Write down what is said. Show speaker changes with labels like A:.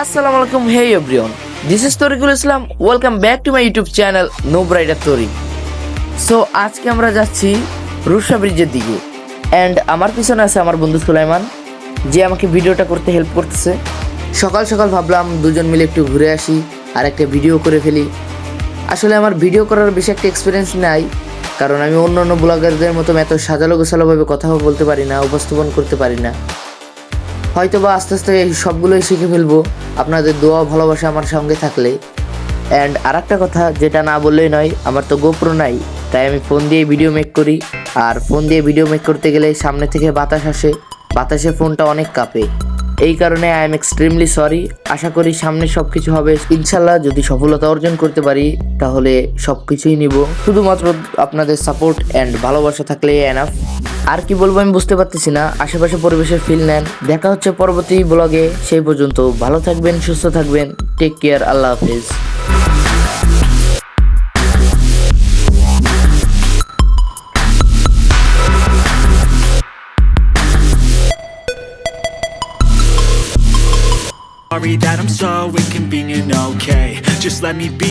A: আসসালামু আলাইকুম, hey everyone. This is Tarikul Islam. Welcome back to my YouTube channel no ব্রাইডার তরি so আজকে আমরা যাচ্ছি রুশা ব্রিজের দিকে। অ্যান্ড আমার পিছনে আছে আমার বন্ধু সুলাইমান, যে আমাকে ভিডিওটা করতে হেল্প করতেছে। সকাল সকাল ভাবলাম দুজন মিলে একটু ঘুরে আসি, আর একটা ভিডিও করে ফেলি। আসলে আমার ভিডিও করার বেশি একটা এক্সপিরিয়েন্স নাই, কারণ আমি অন্য অন্য ব্লগারদের মতো এত সাজালো গোছালোভাবে কথাও বলতে পারি না, উপস্থাপন করতে পারি না। হয়তো বা আস্তে আস্তে সবগুলোই শিখে ফেলব। আপনাদের দোয়া ভালোবাসা আমার সঙ্গে থাকলে। অ্যান্ড আর একটা কথা, যেটা না বললেই নয়, আমার তো গোপ্রো নাই, তাই আমি ফোন দিয়ে ভিডিও মেক করি। আর ফোন দিয়ে ভিডিও মেক করতে গেলে সামনে থেকে বাতাস আসে, বাতাসে ফোনটা অনেক কাঁপে। এই কারণে আই এম এক্সট্রিমলি সরি আশা করি সামনে সব কিছু হবে। ইনশাল্লাহ যদি সফলতা অর্জন করতে পারি, তাহলে সব কিছুই নিব। শুধুমাত্র আপনাদের সাপোর্ট অ্যান্ড ভালোবাসা থাকলে এনাফ আর কি বলব আমি বুঝতে পারতেছি না। আশেপাশে পরিবেশের ফিল নেন। দেখা হচ্ছে পরবর্তী ব্লগে সেই পর্যন্ত ভালো থাকবেন সুস্থ থাকবেন। টেক কেয়ার আল্লাহ হাফেজ।
B: Sorry that I'm so inconvenient, okay. Just let me be